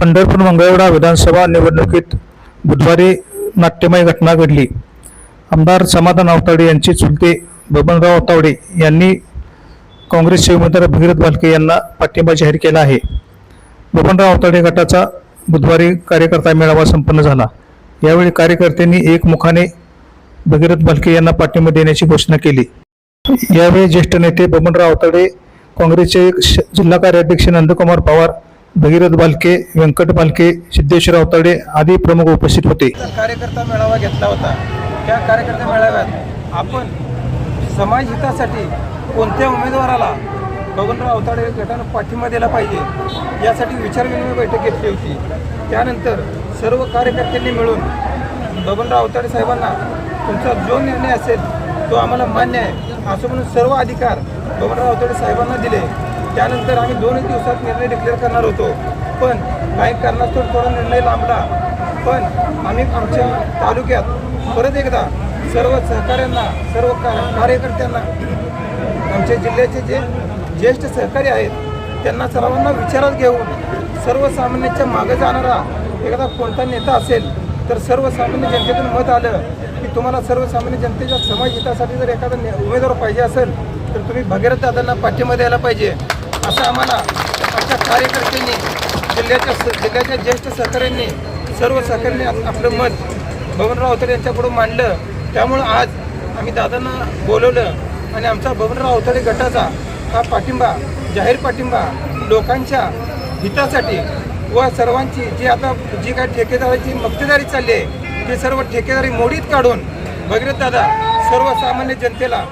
पंढरपूर मंगळवेढा विधानसभा निवडणुकीत बुधवारी नाट्यमय घटना घडली. आमदार समाधान आवताडे यांचे चुलते बबनराव आवतावडे यांनी काँग्रेसचे उमेदवार भगीरथ बालके यांना पाठिंबा जाहीर केला आहे. बबनराव आवताडे गटाचा बुधवारी कार्यकर्ता मेळावा संपन्न झाला. यावेळी कार्यकर्त्यांनी एकमुखाने भगीरथ बालके यांना पाठिंबा देण्याची घोषणा केली. यावेळी ज्येष्ठ नेते बबनराव आवताडे काँग्रेसचे श- जिल्हा कार्याध्यक्ष नंदकुमार पवार भगीरथ बालके व्यंकट बालके सिद्धेश्वर आवताडे आदी प्रमुख उपस्थित होते. कार्यकर्ता मेळावा घेतला होता. त्या कार्यकर्ता मेळाव्यात आपण समाज हितासाठी कोणत्या उमेदवाराला बबनराव अवताडे गटानं पाठिंबा दिला पाहिजे यासाठी विचारविनिमय बैठक घेतली होती. त्यानंतर सर्व कार्यकर्त्यांनी मिळून बबनराव अवताडे साहेबांना तुमचा जो निर्णय असेल तो आम्हाला मान्य आहे. असं म्हणून सर्व अधिकार बबनराव अवताडे साहेबांना दिले. त्यानंतर आम्ही दोनच दिवसात निर्णय डिक्लेअर करणार होतो. पण काही कारणास्तव थोडा निर्णय लांबला. पण आम्ही आमच्या तालुक्यात परत एकदा सर्व सहकाऱ्यांना सर्व कार्यकर्त्यांना आमच्या जिल्ह्याचे जे ज्येष्ठ सहकारी आहेत त्यांना सर्वांना विचारात घेऊन सर्वसामान्यांच्या मागे जाणारा एखादा कोणता नेता असेल तर सर्वसामान्य जनतेतून मत आलं की तुम्हाला सर्वसामान्य जनतेच्या समाज हितासाठी जर एखादा ने- उमेदवार पाहिजे असेल तर तुम्ही भगीरथ दादांना पाठिंबा द्यायला पाहिजे. असं आम्हाला आमच्या कार्यकर्त्यांनी जिल्ह्याच्या स- जिल्ह्याच्या ज्येष्ठ सहकाऱ्यांनी सर्व सहकाऱ्यांनी आपलं मत बबनराव अवतारे यांच्याकडून मांडलं. त्यामुळं आज आम्ही दादांना बोलवलं आणि आमचा बबनराव अवतारे गटाचा हा पाठिंबा जाहीर पाठिंबा लोकांच्या हितासाठी व सर्वांची जी आता जी काय ठेकेदाराची मक्तेदारी चालली आहे ती सर्व ठेकेदारी मोडीत काढून भगीरथ दादा सर्वसामान्य जनतेला